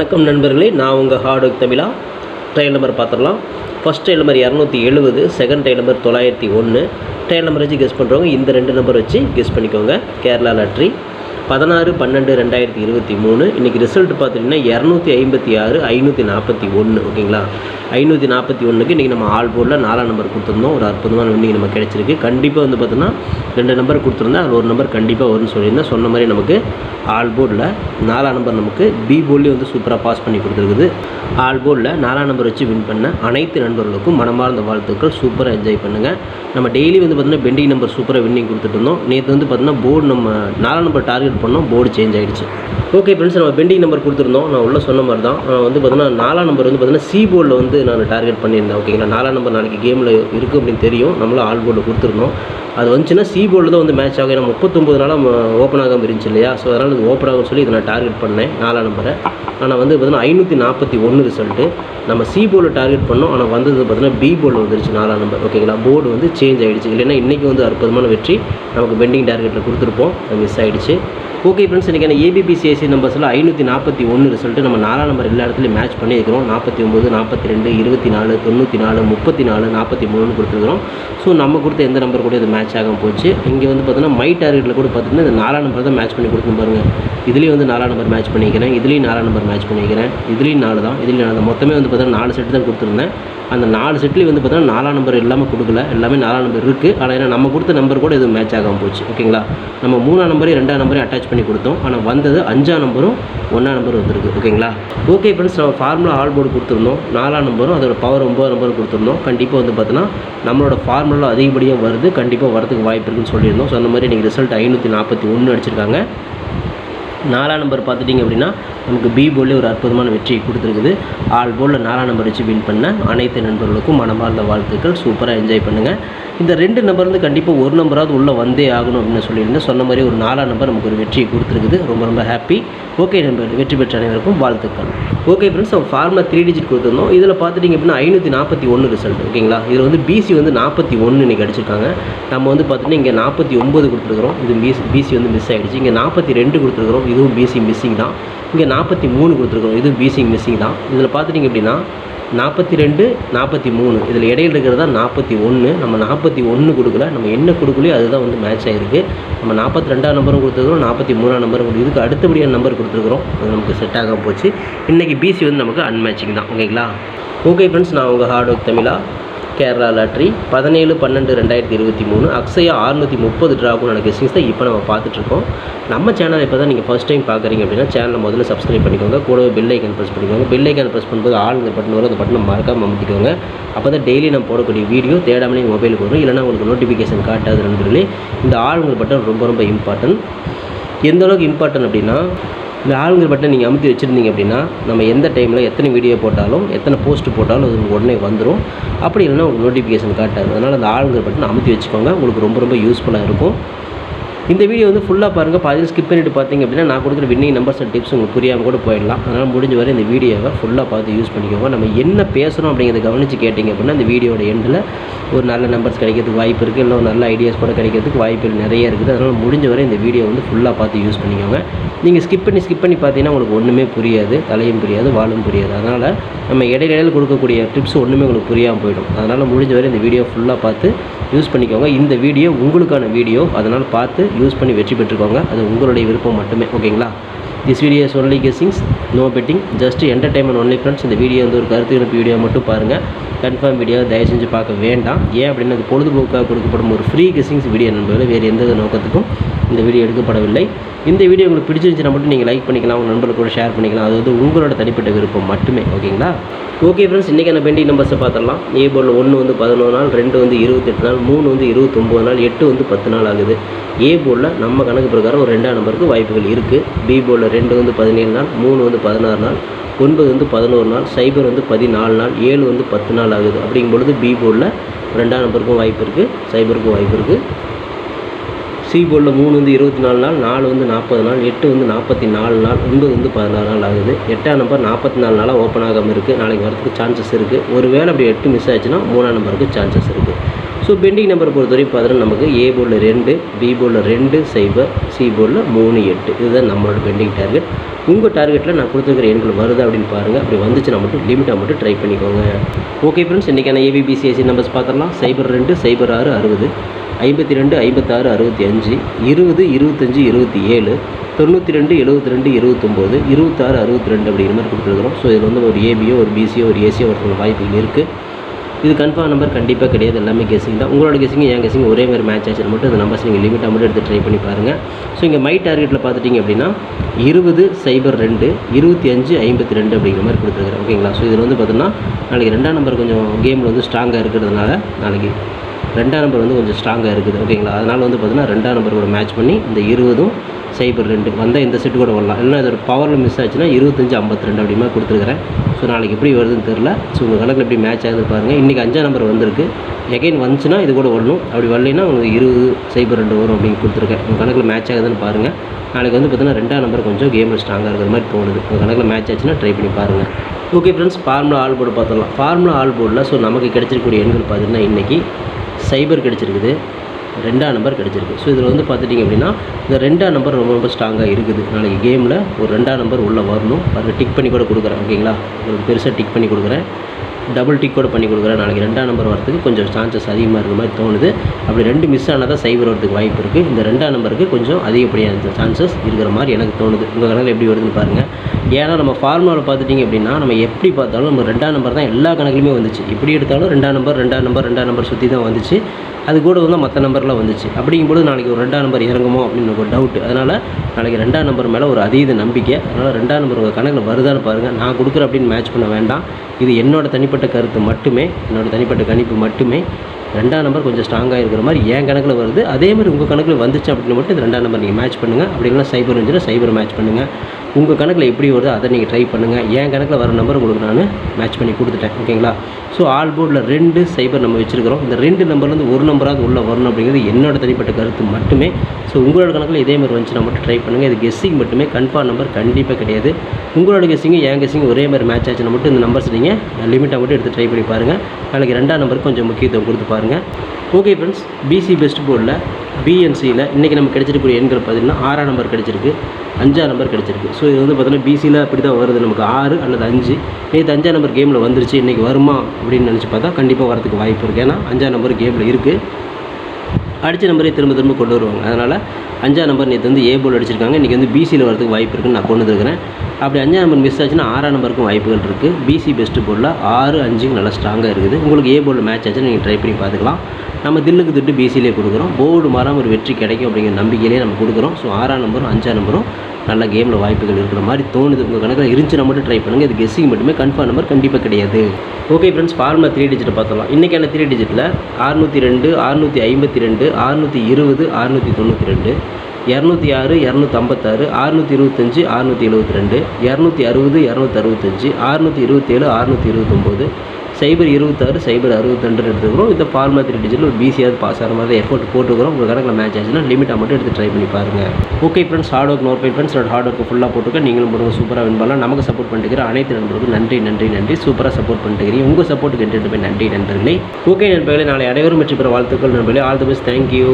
வணக்கம் நண்பர்களே நான் உங்கள் ஹார்ட் ஒர்க் தமிழா. ட்ரையல் நம்பர் பார்த்துடலாம். ஃபஸ்ட் ட்ரையல் நம்பர் இரநூத்தி எழுபது செகண்ட் ட்ரையல் நம்பர் தொள்ளாயிரத்தி ஒன்று ட்ரையல் நம்பர் வச்சு கெஸ் பண்ணுறவங்க இந்த ரெண்டு நம்பர் வச்சு கெஸ் பண்ணிக்கோங்க. கேரளா லாட்ரி பதினாறு பன்னெண்டு ரெண்டாயிரத்தி இருபத்தி மூணு. இன்றைக்கி ரிசல்ட் பார்த்துட்டிங்கன்னா இரநூத்தி ஐம்பத்தி ஆறு ஐநூற்றி நாற்பத்தி ஒன்று ஓகேங்களா? ஐநூற்றி நாற்பத்தி ஒன்றுக்கு இன்றைக்கி நம்ம ஆல் போர்டில் நாலாம் நம்பர் கொடுத்துருந்தோம். ஒரு அற்புதமான வின்னிங் நம்ம கிடச்சிருக்கு. கண்டிப்பாக வந்து பார்த்தோன்னா ரெண்டு நம்பர் கொடுத்துருந்தா அதில் ஒரு நம்பர் கண்டிப்பாக வரும்னு சொல்லியிருந்தேன். சொன்ன மாதிரி நமக்கு ஆல் போர்டில் நாலாம் நம்பர் நமக்கு பி போர்ட்லேயும் வந்து சூப்பராக பாஸ் பண்ணி கொடுத்துருக்குது. ஆல் போர்டில் நாலாம் நம்பர் வச்சு வின் பண்ண அனைத்து நண்பர்களுக்கும் மனமார்ந்த வாழ்த்துக்கள். சூப்பராக என்ஜாய் பண்ணுங்கள் நம்ம டெய்லி வந்து பார்த்திங்கன்னா பெண்டிங் நம்பர் சூப்பராக வின்னிங் கொடுத்துட்டு இருந்தோம். நேற்று வந்து பார்த்திங்கன்னா போர்டு நம்ம நாலாம் நம்பர் டார்கெட் பண்ணோம் போர்டு சேஞ்ச் ஆகிடுச்சு ஓகே ஃப்ரெண்ட்ஸ் நம்ம பெண்டிங் நம்பர் கொடுத்துருந்தோம். நான் உள்ள சொன்ன மாதிரி தான். நான் வந்து பார்த்தீங்கன்னா நாலாம் நம்பர் வந்து பார்த்தீங்கன்னா சி போர்டில் வந்து நான் டார்கெட் பண்ணியிருந்தேன். ஓகேங்களா நாலாம் நம்பர் நாளைக்கு கேமில் இருக்குது அப்படின்னு தெரியும். நம்மளும் ஆல் போர்டில் கொடுத்துருந்தோம். அது வந்துச்சுன்னா சி போர்டில் தான் வந்து மேட்ச் ஆகும். ஏன்னா முப்பத்தொம்பது நாளாக ஓப்பன் ஆகாமல் இருந்துச்சு இல்லையா? ஸோ அதனால் இது ஓப்பன் ஆகும் சொல்லி இதை நான் டார்கெட் பண்ணேன் நாலாம் நம்பரை ஆனால் வந்து பார்த்தீங்கன்னா ஐநூற்றி நாற்பத்தி ஒன்று ரிசல்ட்டு நம்ம சி போர்டில் டார்கெட் பண்ணோம். ஆனால் வந்தது பார்த்தீங்கன்னா பி போர்டில் வந்துருச்சு நாலாம் நம்பர் ஓகேங்களா போர்டு வந்து சேஞ்ச் ஆகிடுச்சு இல்லைன்னா இன்றைக்கி வந்து அற்புதமான வெற்றி. நமக்கு பெண்டிங் டார்கெட்டில் கொடுத்துருப்போம். அது மிஸ் ஆகிடுச்சு ஓகே ஃப்ரெண்ட்ஸ் இன்றைக்கான ஏபிபிசிஐசி நம்பர்ஸில் ஐநூற்றி நாற்பத்தி ஒன்று ரிசல்ட்டு நம்ம நாலாம் நம்பர் எல்லா இடத்துலையும் மேட்ச் பண்ணியிருக்கிறோம். நாற்பத்தி ஒம்பது நாற்பத்தி ரெண்டு இருபத்தி நாலு தொண்ணூற்றி நாலு முப்பத்தி நாலு நாற்பத்தி மூணுன்னு கொடுத்துருக்குறோம். ஸோ நம்ம கொடுத்த எந்த நம்பர் கூட இது மேட்ச் ஆகாம போச்சு. இங்கே வந்து பார்த்தீங்கன்னா மை டார்கெட்டில் கூட பார்த்தீங்கன்னா இந்த நாலாம் நம்பர் தான் மேட்ச் பண்ணி கொடுத்து பாருங்கள் இதுலேயும் வந்து நாலாம் நம்பர் மேட்ச் பண்ணிக்கிறேன். இதுலேயும் நாலாம் நம்பர் மேட்ச் பண்ணிக்கிறேன். இதுலேயும் நாலு தான். இதுலேயும் நாலு தான். மொத்தமே வந்து பார்த்தீங்கன்னா நாலு செட்டு தான் கொடுத்துருந்தேன். அந்த நாலு செட்லேயும் வந்து பார்த்தீங்கன்னா நாலாம் நம்பர் எல்லாமே கொடுக்கல. எல்லாமே நாலாம் நம்பர் இருக்குது ஆனால் ஏன்னா நம்ம கொடுத்த நம்பர் கூட எதுவும் மேட்ச் ஆகாமல் போச்சு. ஓகேங்களா நம்ம மூணாம் நம்பரையும் ரெண்டாம் நம்பரையும் அட்டாச் பண்ணி கொடுத்தோம். ஆனால் வந்தது அஞ்சாம் நம்பரும் ஒன்றாம் நம்பரும் வந்திருக்கு. ஓகேங்களா? ஓகே ஃப்ரெண்ட்ஸ் நம்ம ஃபார்முலா ஆல் போர்டு கொடுத்துருந்தோம். நாலாம் நம்பரும் அதோட பவர் ஒம்பது நம்பரும் கொடுத்துருந்தோம். கண்டிப்பாக வந்து பார்த்தீங்கன்னா நம்மளோட ஃபார்முலா அதிகப்படியாக வருது. கண்டிப்பாக வரதுக்கு வாய்ப்பு இருக்குன்னு சொல்லியிருந்தோம். ஸோ அந்த மாதிரி இன்றைக்கி ரிசல்ட் ஐநூற்றி நாற்பத்தி ஒன்று அடிச்சிருக்காங்க. நாலாம் நம்பர் பார்த்துட்டிங்க அப்படின்னா நமக்கு பி போலே ஒரு அற்புதமான வெற்றியை கொடுத்துருக்குது. ஆல் போலில் நாலாம் நம்பர் வச்சு வின் பண்ண அனைத்து நண்பர்களுக்கும் மனமார்ந்த வாழ்த்துக்கள். சூப்பராக என்ஜாய் பண்ணுங்கள் இந்த ரெண்டு நம்பர் வந்து கண்டிப்பாக ஒரு நம்பராவது உள்ளே வந்தே ஆகணும் அப்படின்னு சொல்லியிருந்தேன். சொன்ன மாதிரி ஒரு நாலாம் நம்பர் நமக்கு ஒரு வெற்றியை கொடுத்துருக்குது. ரொம்ப ரொம்ப ஹாப்பி ஓகே நம்பர் வெற்றி பெற்ற அனைவருக்கும் வாழ்த்துக்கள். ஓகே ஃப்ரெண்ட்ஸ் நம்ம ஃபார்மில் த்ரீ டிஜிட் கொடுத்துருந்தோம். இதில் பார்த்துட்டிங்க அப்படின்னா ஐநூற்றி நாற்பத்தி ஒன்று ரிசல்ட் ஓகேங்களா இதில் வந்து பிசி வந்து நாற்பத்தி ஒன்று இன்றைக்கி அடிச்சிருக்காங்க. நம்ம வந்து பார்த்தீங்கன்னா இங்கே நாற்பத்தி ஒம்பது கொடுத்துருக்குறோம். இது பிசி பிசி வந்து மிஸ் ஆகிடுச்சு இங்கே நாற்பத்தி ரெண்டு கொடுத்துருக்குறோம். இதுவும் பிசி மிஸ்ஸிங் தான். இங்கே நாற்பத்தி மூணு கொடுத்துருக்குறோம். இதுவும் பிசி மிஸ்ஸிங் தான். இதில் பார்த்துட்டிங்க அப்படின்னா நாற்பத்தி ரெண்டு நாற்பத்தி மூணு. இதில் இடையில இருக்கிறது தான் நாற்பத்தி ஒன்று. நம்ம நாற்பத்தி ஒன்று கொடுக்கல. நம்ம என்ன கொடுக்கலையோ அதுதான் வந்து மேட்ச் ஆகிருக்கு நம்ம நாற்பத்தி ரெண்டாம் நம்பரும் கொடுத்துருக்குறோம் நாற்பத்தி மூணாம் நம்பரும் கொடுத்து இதுக்கு அடுத்தபடியான நம்பர் கொடுத்துருக்குறோம். அது நமக்கு செட் ஆகாம போச்சு. இன்றைக்கி பிசி வந்து நமக்கு அன்மேட்சிங் தான். ஓகேங்களா ஓகே ஃப்ரெண்ட்ஸ் நான் உங்கள் ஹார்ட் ஒர்க் தமிழா. கேரளா லாட்ரி பதினேழு பன்னெண்டு ரெண்டாயிரத்தி இருபத்தி மூணு அக்ஸையா அறுநூற்றி முப்பது ட்ராகுனோட கெஸ்டிங்ஸ் தான் இப்போ நம்ம பார்த்துட்ருக்கோம். நம்ம சேனல் இப்போ தான் நீங்கள் ஃபஸ்ட் டைம் பார்க்குறீங்க அப்படின்னா சேனலை முதல்ல சப்ஸ்கிரைப் பண்ணிக்கோங்க. கூடவே பெல் ஐக்கன் ப்ரெஸ் பண்ணிக்கோங்க. பெல் ஐக்கன் ப்ரெஸ் பண்ணும்போது ஆளுங்க பட்டன் வரும் அந்த பட்டனை மறக்காமல் அமுத்திக்கோங்க. அப்போ தான் டெய்லி நம்ம போடக்கூடிய வீடியோ தேடாமலே மொபைலுக்கு வரும். இல்லைனா உங்களுக்கு நோட்டிஃபிகேஷன் காட்டாது நண்பர்களே இந்த ஆளுங்க பட்டன் ரொம்ப ரொம்ப இம்பார்ட்டன்ட் எந்த அளவுக்கு இம்பார்ட்டன்ட் அப்படின்னா இந்த ஆளுங்கள் பட்டன் நீங்கள் அமுத்தி வச்சுருந்தீங்க அப்படின்னா நம்ம எந்த டைமில் எத்தனை வீடியோ போட்டாலும் எத்தனை போஸ்ட் போட்டாலும் அது உடனே வந்துடும் அப்படி இல்லைன்னா உங்களுக்கு நோட்டிஃபிகேஷன் காட்டாது. அதனால் அந்த ஆளுங்கள் பட்டன் அமுத்தி வச்சுக்கோங்க. உங்களுக்கு ரொம்ப ரொம்ப யூஸ்ஃபுல்லாக இருக்கும். இந்த வீடியோ வந்து ஃபுல்லாக பாருங்கள் பாதி ஸ்கிப் பண்ணிட்டு பார்த்தீங்க அப்படின்னா நான் கொடுக்குற வின்னிங் நம்பர்ஸ் அண்ட் டிப்ஸ் உங்களுக்கு புரியாமல் கூட போயிடலாம். அதனால் முடிஞ்ச வரை இந்த வீடியோவை ஃபுல்லாக பார்த்து யூஸ் பண்ணிக்கோங்க. நம்ம என்ன பேசுகிறோம் அப்படிங்கிறத கவனித்து கேட்டிங்க அப்படின்னா இந்த வீடியோட எண்டில் ஒரு நல்ல நம்பர்ஸ் கிடைக்கிறதுக்கு வாய்ப்பு இருக்குது இல்லை ஒரு நல்ல ஐடியாஸ் கூட கிடைக்கிறதுக்கு வாய்ப்புகள் நிறைய இருக்குது. அதனால் முடிஞ்ச வரை இந்த வீடியோ வந்து ஃபுல்லாக பார்த்து யூஸ் பண்ணிக்கோங்க. நீங்கள் ஸ்கிப் பண்ணி ஸ்கிப் பண்ணி பார்த்தீங்கன்னா உங்களுக்கு ஒன்றுமே புரியாது. தலையும் புரியாது வாழும் புரியாது. அதனால் நம்ம இடையிடையில் கொடுக்கக்கூடிய டிப்ஸ் ஒன்றுமே உங்களுக்கு புரியாமல் போயிடும். அதனால் முடிஞ்ச வரை இந்த வீடியோ ஃபுல்லாக பார்த்து யூஸ் பண்ணிக்கோங்க. இந்த வீடியோ உங்களுக்கான வீடியோ. அதனால் பார்த்து யூஸ் பண்ணி வெற்றி பெற்றுக்கோங்க அது உங்களுடைய விருப்பம் மட்டுமே ஓகேங்களா? This video is only guessings no betting just entertainment only friends இந்த வீடியோ வந்து ஒரு கருத்து கணிப்பு வீடியோ மட்டும் பாருங்கள் கன்ஃபார்ம் வீடியோ தயவு செஞ்சு பார்க்க வேண்டாம். ஏன் அப்படின்னா அது பொழுதுபோக்காக கொடுக்கப்படும் ஒரு ஃப்ரீ கெஸிங்ஸ் வீடியோ நண்பர்களே வேறு எந்த நோக்கத்துக்கும் இந்த வீடியோ எடுக்கப்படவில்லை. இந்த வீடியோ உங்களுக்கு பிடிச்சிருந்துச்சுன்னா மட்டும் நீங்கள் லைக் பண்ணிக்கலாம் உங்கள் நண்பர்கள் கூட ஷேர் பண்ணிக்கலாம். அது வந்து உங்களோட தனிப்பட்ட விருப்பம் மட்டுமே ஓகேங்களா ஓகே ஃப்ரெண்ட்ஸ் இன்றைக்கான பெண்டிங் நம்பர்ஸை பார்த்துடலாம். ஏ போர்டில் ஒன்று வந்து பதினோரு நாள் ரெண்டு வந்து இருபத்தெட்டு நாள் மூணு வந்து இருபத்தொம்போது நாள் எட்டு வந்து பத்து நாள் ஆகுது. ஏ போர்டில் நம்ம கணக்கு பிரகாரம் ஒரு ரெண்டாம் நம்பருக்கு வாய்ப்புகள் இருக்குது பி போர்டில் ரெண்டு வந்து பதினேழு நாள் மூணு வந்து பதினாறு நாள் ஒன்பது வந்து பதினோரு நாள் சைபர் வந்து பதினாலு நாள் ஏழு வந்து பத்து நாள் ஆகுது. அப்படிங்கும் பொழுது பி போர்டில் ரெண்டாம் நம்பருக்கும் வாய்ப்பு இருக்குது சைபருக்கும் வாய்ப்பு இருக்குது சி போர்டில் மூணு வந்து இருபத்தி நாலு நாள் நாலு வந்து நாற்பது நாள் எட்டு வந்து நாற்பத்தி நாலு நாள் ஒன்பது வந்து பதினாறு நாள் ஆகுது. எட்டாம் நம்பர் நாற்பத்தி நாலு நாளாக ஓப்பன் ஆகாமல் இருக்குது நாளைக்கு வரதுக்கு சான்சஸ் இருக்குது ஒருவேளை அப்படி எட்டு மிஸ் ஆச்சுன்னா மூணாம் நம்பருக்கு சான்சஸ் இருக்குது ஸோ பெண்டிங் நம்பர் பொறுத்தவரைக்கும் பார்த்தோன்னா நமக்கு ஏ போர்டில் ரெண்டு பி போர்டில் ரெண்டு சைபர் சி போர்டில் மூணு எட்டு. இதுதான் நம்மளோட பெண்டிங் டார்கெட் உங்கள் டார்கெட்டில் நான் கொடுத்துருக்கிற எண்கள் வருதா அப்படின்னு பாருங்கள் அப்படி வந்துச்சுன்னா மட்டும் லிமிட்டாக மட்டும் ட்ரை பண்ணிக்கோங்க. ஓகே ஃப்ரெண்ட்ஸ் இன்றைக்கான ஏபிபிசிஎஸ்சி நம்பர்ஸ் பார்த்துடலாம். சைபர் ரெண்டு சைபர் ஆறு அறுபது. ஐம்பத்தி ரெண்டு ஐம்பத்தாறு அறுபத்தி அஞ்சு இருபது இருபத்தஞ்சி இருபத்தி ஏழு தொண்ணூற்றி ரெண்டு எழுபத்தி ரெண்டு இருபத்தொம்போது இருபத்தாறு அறுபத்தி ரெண்டு அப்படிங்கிற மாதிரி கொடுத்துருக்குறோம். ஸோ இதில் வந்து ஒரு ஏபியோ ஒரு பிசியோ ஒரு ஏசியோ ஒருத்தவங்க வாய்ப்பு இருக்குது இது கன்ஃபார்ம் நம்பர் கண்டிப்பாக கிடையாது. எல்லாமே கெஸிங் தான். உங்களோட கெஸிங் என் கெஸிங் ஒரே மாதிரி மேட்ச் ஆச்சு மட்டும் இந்த நம்பர்ஸ் நீங்கள் லிமிட்டாக மட்டும் எடுத்து ட்ரை பண்ணி பாருங்கள் ஸோ இங்கே மை டார்கெட்டில் பார்த்துட்டிங்க அப்படின்னா இருபது சைபர் ரெண்டு இருபத்தி அஞ்சு ஐம்பத்தி ரெண்டு அப்படிங்கிற மாதிரி கொடுத்துருக்குறேன். ஓகேங்களா ஸோ இதில் வந்து பார்த்தோன்னா நாளைக்கு ரெண்டாம் நம்பர் கொஞ்சம் கேமில் வந்து ஸ்ட்ராங்காக இருக்கிறதுனால நாளைக்கு ரெண்டாம் நம்பர் வந்து கொஞ்சம் ஸ்ட்ராங்காக இருக்குது ஓகேங்களா அதனால் வந்து பார்த்தீங்கன்னா ரெண்டாம் நம்பர் கூட மேட்ச் பண்ணி இந்த இருபதும் சைபர் ரெண்டு வந்தால் இந்த செட்டு கூட வரலாம். இல்லைன்னா இதோட பவரில் மிஸ் ஆச்சுன்னா இருபத்தஞ்சி ஐம்பத்தி ரெண்டு அப்படிமா கொடுத்துருக்குறேன். ஸோ நாளைக்கு எப்படி வருதுன்னு தெரில ஸோ உங்கள் கணக்கில் எப்படி மேட்ச் ஆகுது பாருங்கள் இன்றைக்கி அஞ்சாம் நம்பர் வந்திருக்கு. எகைன் வந்துச்சுன்னா இது கூட வரணும். அப்படி வரலைன்னா உங்களுக்கு இருபது சைபர் ரெண்டு வரும் அப்படின்னு கொடுத்துருக்கேன். உங்கள் கணக்கில் மேட்ச் ஆகுதுன்னு பாருங்கள் நாளைக்கு வந்து பார்த்தீங்கன்னா ரெண்டாம் நம்பர் கொஞ்சம் கேமில் ஸ்ட்ராங்காக இருக்கிற மாதிரி தோணுது. உங்கள் கணக்கில் மேட்ச் ஆச்சுன்னா ட்ரை பண்ணி பாருங்கள் okay friends formula all board பார்த்துடலாம். ஃபார்முலா ஆல் போர்டில் ஸோ நமக்கு கிடைச்சிருக்கக்கூடிய எண்கள் பார்த்தீங்கன்னா இன்றைக்கி சைபர் கிடச்சிருக்குது. ரெண்டாம் நம்பர் கிடச்சிருக்கு. ஸோ இதில் வந்து பார்த்துட்டிங்க அப்படின்னா இந்த ரெண்டாம் நம்பர் ரொம்ப ரொம்ப ஸ்ட்ராங்காக இருக்குது. நாளைக்கு கேமில் ஒரு ரெண்டாம் நம்பர் உள்ளே வரணும். அதை டிக் பண்ணி கூட கொடுக்குறேன். ஓகேங்களா? உங்களுக்கு பெருசாக டிக் பண்ணி கொடுக்குறேன். டபுள் டிக் கூட பண்ணி கொடுக்குறேன். நாளைக்கு ரெண்டாம் நம்பர் வரதுக்கு கொஞ்சம் சான்சஸ் அதிகமாக இருக்கிற மாதிரி தோணுது. அப்படி ரெண்டு மிஸ் ஆனால் தான் சைபர் வரதுக்கு வாய்ப்பு இருக்குது இந்த ரெண்டாம் நம்பருக்கு கொஞ்சம் அதிகப்படியான சான்சஸ் இருக்கிற மாதிரி எனக்கு தோணுது. உங்கள் கணக்கில் எப்படி வருதுன்னு பாருங்கள் ஏன்னா நம்ம ஃபார்முலாவில் பார்த்துட்டிங்க அப்படின்னா நம்ம எப்படி பார்த்தாலும் நம்ம ரெண்டாம் நம்பர் தான் எல்லா கணக்குலையுமே வந்துச்சு. எப்படி எடுத்தாலும் ரெண்டாம் நம்பர் ரெண்டாம் நம்பர் ரெண்டாம் நம்பர் சுற்றி தான் வந்துச்சு. அது கூட வந்து மற்ற நம்பர்லாம் வந்துச்சு. அப்படிங்கும்போது நாளைக்கு ஒரு ரெண்டாம் நம்பர் இறங்குமோ அப்படின்னு ஒரு டவுட் அதனால் நாளைக்கு ரெண்டாம் நம்பர் மேலே ஒரு அதீத நம்பிக்கை. அதனால் ரெண்டாம் நம்பர் உங்கள் கணக்கில் வருதான்னு பாருங்கள் நான் கொடுக்குற அப்படின்னு மேட்ச் பண்ண வேண்டாம். இது என்னோடய தனிப்பட்ட கருத்து மட்டுமே. என்னோட தனிப்பட்ட கணிப்பு மட்டுமே. ரெண்டாம் நம்பர் கொஞ்சம் ஸ்ட்ராங்காக இருக்கிற மாதிரி என் கணக்கில் வருது. அதே மாதிரி உங்கள் கணக்கில் வந்துச்சு அப்படின்னு மட்டும் இந்த ரெண்டாம் நம்பர் நீங்கள் மேட்ச் பண்ணுங்கள் அப்படி இல்லைனா சைபர் இருந்துச்சுன்னா சைபர் மேட்ச் பண்ணுங்கள் உங்கள் கணக்கில் எப்படி வருதோ அதை நீங்கள் ட்ரை பண்ணுங்கள் என் கணக்கில் வர நம்பர் உங்களுக்கு நான் மேட்ச் பண்ணி கொடுத்துட்டேன். ஓகேங்களா ஸோ ஆல் போர்டில் ரெண்டு சைபர் நம்ம வச்சுருக்கிறோம். இந்த ரெண்டு நம்பர்லேருந்து ஒரு நம்பராக உள்ளே வரணும் அப்படிங்கிறது என்னோட தனிப்பட்ட கருத்து மட்டுமே. ஸோ உங்களோட கணக்கில் இதே மாதிரி வந்துச்சுன்னா மட்டும் ட்ரை பண்ணுங்கள் இது கெஸ்ஸிங் மட்டுமே. கன்ஃபார்ம் நம்பர் கண்டிப்பாக கிடையாது. உங்களோட கெஸ்ஸிங்கும் என் கெஸ்ஸிங் ஒரே மாதிரி மேட்ச் ஆச்சுன்னா மட்டும் இந்த நம்பர்ஸ் நீங்கள் லிமிட்டாக மட்டும் எடுத்து ட்ரை பண்ணி பாருங்கள் நாளைக்கு ரெண்டாம் நம்பருக்கு கொஞ்சம் முக்கியத்துவம் கொடுத்து பாருங்கள் ஓகே ஃப்ரெண்ட்ஸ் பிசி பெஸ்ட் போர்டில் பிஎன்சியில் இன்றைக்கி நமக்கு கிடைச்சிருக்கக்கூடிய எண்கள் பார்த்தீங்கன்னா ஆறாம் நம்பர் கிடச்சிருக்கு அஞ்சாம் நம்பர் கிடச்சிருக்கு. ஸோ இது வந்து பார்த்தீங்கன்னா பிசியில் அப்படி தான் வருது. நமக்கு ஆறு அல்லது அஞ்சு. நேற்று அஞ்சாம் நம்பர் கேமில் வந்துருச்சு. இன்றைக்கி வருமா அப்படின்னு நினச்சி பார்த்தா கண்டிப்பாக வரதுக்கு வாய்ப்பு இருக்குது ஏன்னா அஞ்சாம் நம்பர் கேமில் இருக்குது அடித்த நம்பரே திரும்ப திரும்ப கொண்டு வருவாங்க. அதனால் அஞ்சாம் நம்பர் நேற்று வந்து ஏ போல் அடிச்சிருக்காங்க. இன்றைக்கி வந்து பிசியில் வரதுக்கு வாய்ப்பு இருக்குன்னு நான் கொண்டு வந்துருக்கிறேன். அப்படி அஞ்சாம் நம்பர் மிஸ் ஆச்சுன்னா ஆறாம் நம்பருக்கும் வாய்ப்புகள் இருக்குது பிசி பெஸ்ட்டு போர்டில் ஆறு அஞ்சுக்கு நல்லா ஸ்ட்ராங்காக இருக்குது. உங்களுக்கு ஏ போர்டில் மேட்ச் ஆச்சுன்னா நீங்கள் ட்ரை பண்ணி பார்த்துக்கலாம். நம்ம தில்லுக்கு திட்டு பிசிலே கொடுக்குறோம். போர்டு மாறாமல் ஒரு வெற்றி கிடைக்கும் அப்படிங்கிற நம்பிக்கையிலே நம்ம கொடுக்குறோம். ஸோ ஆறாம் நம்பரும் அஞ்சாம் நம்பரும் நல்ல கேமில் வாய்ப்புகள் இருக்கிற மாதிரி தோணுது. உங்கள் கணக்கில் இருந்துச்சுன்னா மட்டும் ட்ரை பண்ணுங்கள் இது கெஸ்ஸிங் மட்டுமே. கன்ஃபார்ம் நம்பர் கண்டிப்பாக கிடையாது. Okay friends formula three digit பார்த்தலாம் இன்றைக்கான த்ரீ டிஜிட்டில் அறுநூற்றி ரெண்டு அறுநூற்றி ஐம்பத்தி ரெண்டு அறுநூற்றி இருபது அறுநூற்றி தொண்ணூற்றி ரெண்டு இரநூத்தி ஆறு இரநூத்தி ஐம்பத்தாறு அறுநூற்றி இருபத்தஞ்சி அறுநூற்றி எழுபத்தி ரெண்டு இரநூத்தி அறுபது இரநூத்தி அறுபத்தஞ்சி அறுநூற்றி இருபத்தேழு அறுநூற்றி இருபத்தொம்போது சைபர் இருபத்தாறு சைபர் அறுபத்தெண்டு எடுத்துக்கிறோம் இந்த ஃபார்மா த்ரீ டிஜிட்டில் ஒரு பிசியாவது பாஸ் ஆகிற மாதிரி எஃபோர்ட் போட்டுக்கிறோம். உங்கள் கணக்கில் மேட்ச் ஆச்சுன்னா லிமிட்டாக மட்டும் எடுத்து ட்ரை பண்ணி பாருங்கள் okay friends hard work note bye friends hard work ஃபுல்லாக போட்டுக்க. நீங்களும் போடுங்க. சூப்பராக வின் பண்ணலாம் நமக்கு சப்போர்ட் பண்ணிட்டுக்கிற அனைத்து நண்பர்களுக்கும் நன்றி நன்றி நன்றி. சூப்பராக சப்போர்ட் பண்ணிட்டுக்கிறீங்க உங்கள் சப்போர்ட்டுக்கு போய் நன்றி நண்பர்களே. ஓகே நண்பர்களே. நாளை அனைவரும் வெற்றி பெற வாழ்த்துக்கள் நண்பர்களே. All the best thank you